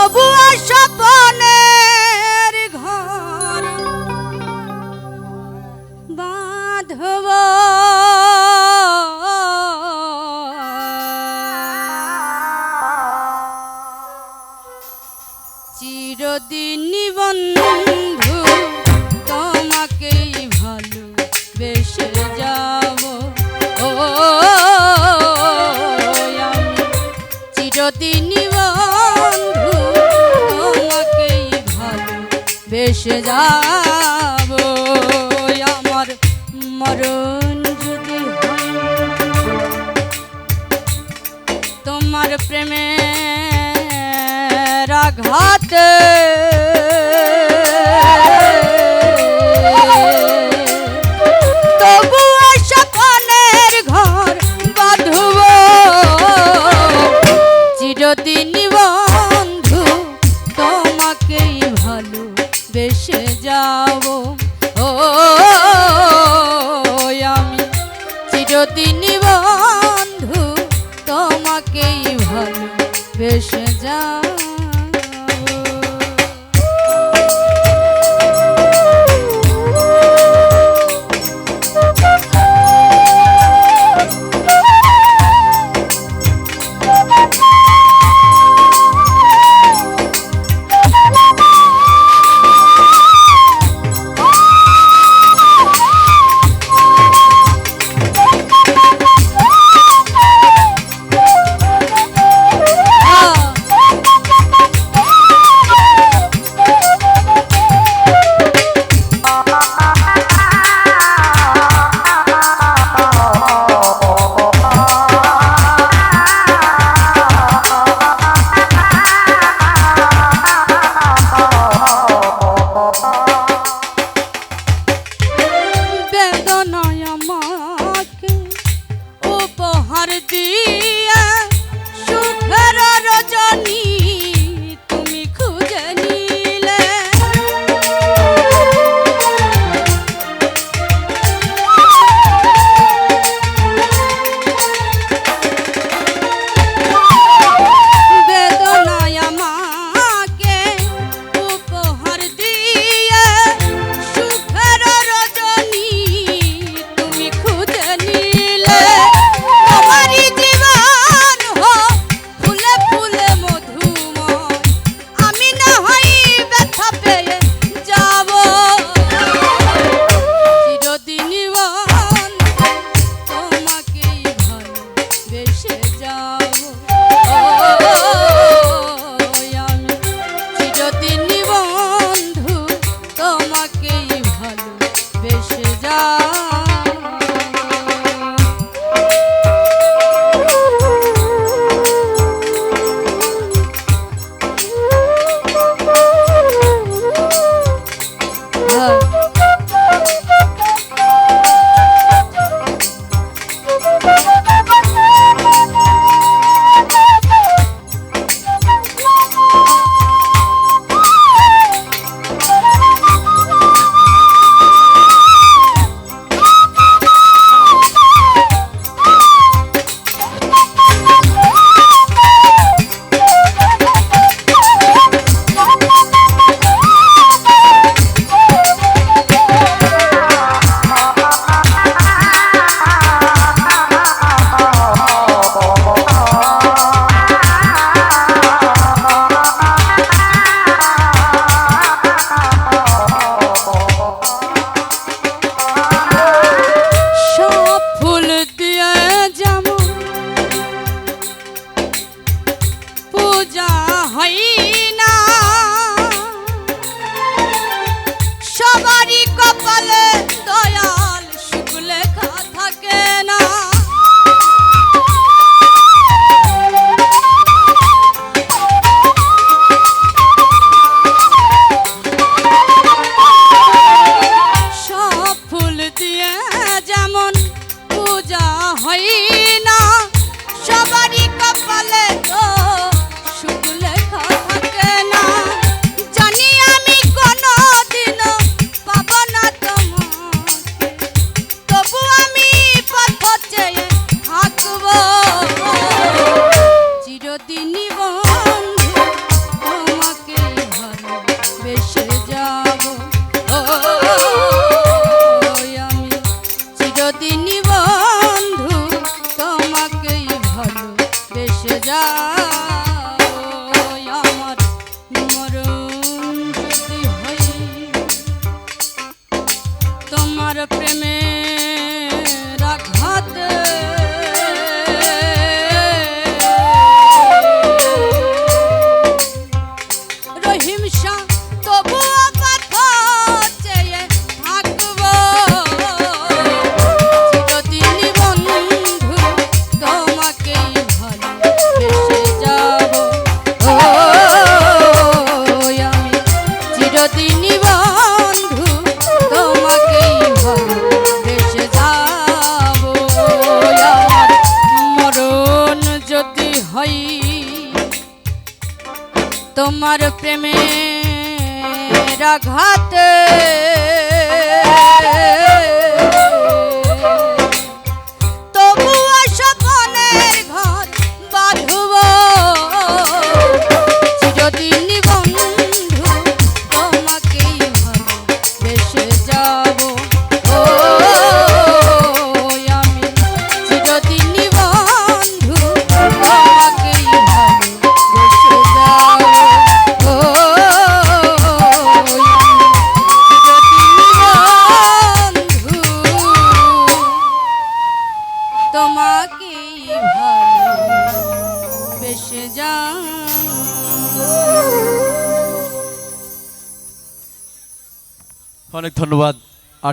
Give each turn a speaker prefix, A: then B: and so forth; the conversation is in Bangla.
A: তবু স্বপনের ঘর বাঁধব। চিরদিন বন্ধু বেসে যাব। আমার মরণ যদি তোমার প্রেমের আঘাতে যাব। ও আমি চিরদিন বন্ধু তোমাকেই ভালো বেশে যা আমার মরণ যদি হই তোমার প্রেমে চিরদিনই বন্ধু তোমাকেই ভালোবেসে যাব। আমার মরণ যদি হই তোমার প্রেমে আঘাতে তোমাকেই বেশ যা
B: অনেক ধন্যবাদ।